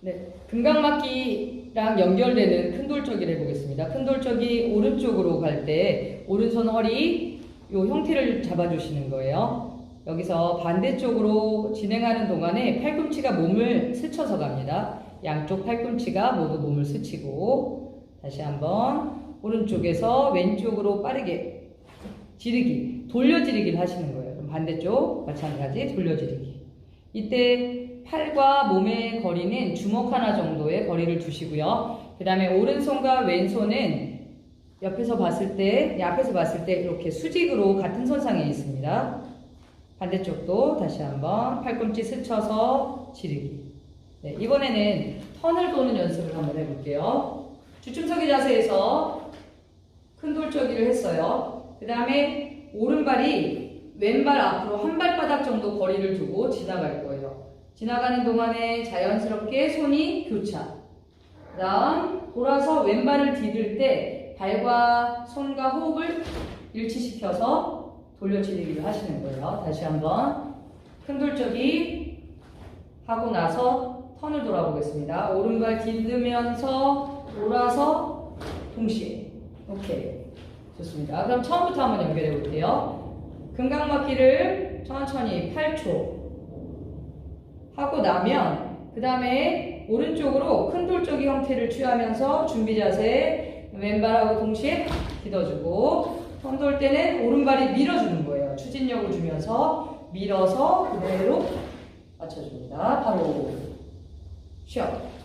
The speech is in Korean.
네, 금강막기랑 연결되는 큰 돌적이를 해보겠습니다. 큰 돌적이 오른쪽으로 갈 때 오른손 허리 요 형태를 잡아주시는 거예요. 여기서 반대쪽으로 진행하는 동안에 팔꿈치가 몸을 스쳐서 갑니다. 양쪽 팔꿈치가 모두 몸을 스치고 다시 한번 오른쪽에서 왼쪽으로 빠르게 지르기, 돌려지르기를 하시는 거예요. 반대쪽 마찬가지 돌려지르기. 이때 팔과 몸의 거리는 주먹 하나 정도의 거리를 두시고요. 그 다음에 오른손과 왼손은 옆에서 봤을 때, 앞에서 봤을 때 이렇게 수직으로 같은 선상에 있습니다. 반대쪽도 다시 한번 팔꿈치 스쳐서 지르기. 네, 이번에는 턴을 도는 연습을 한번 해볼게요. 주춤서기 자세에서 큰 돌적이를 했어요. 그 다음에 오른발이 왼발 앞으로 한 발바닥 정도 거리를 두고 지나갈 거예요. 지나가는 동안에 자연스럽게 손이 교차. 그 다음 돌아서 왼발을 디딜 때 발과 손과 호흡을 일치시켜서 돌려치기를 하시는 거예요. 다시 한번 큰 돌적이 하고 나서 턴을 돌아보겠습니다. 오른발 디드면서 돌아서 동시에 오케이 좋습니다. 그럼 처음부터 한번 연결해 볼게요. 금강막기를 천천히 8초 하고 나면 그 다음에 오른쪽으로 큰 돌적이 형태를 취하면서 준비 자세 왼발하고 동시에 디뎌주고 턴돌 때는 오른발이 밀어주는 거예요. 추진력을 주면서 밀어서 그대로 맞춰줍니다. 바로 쉬어.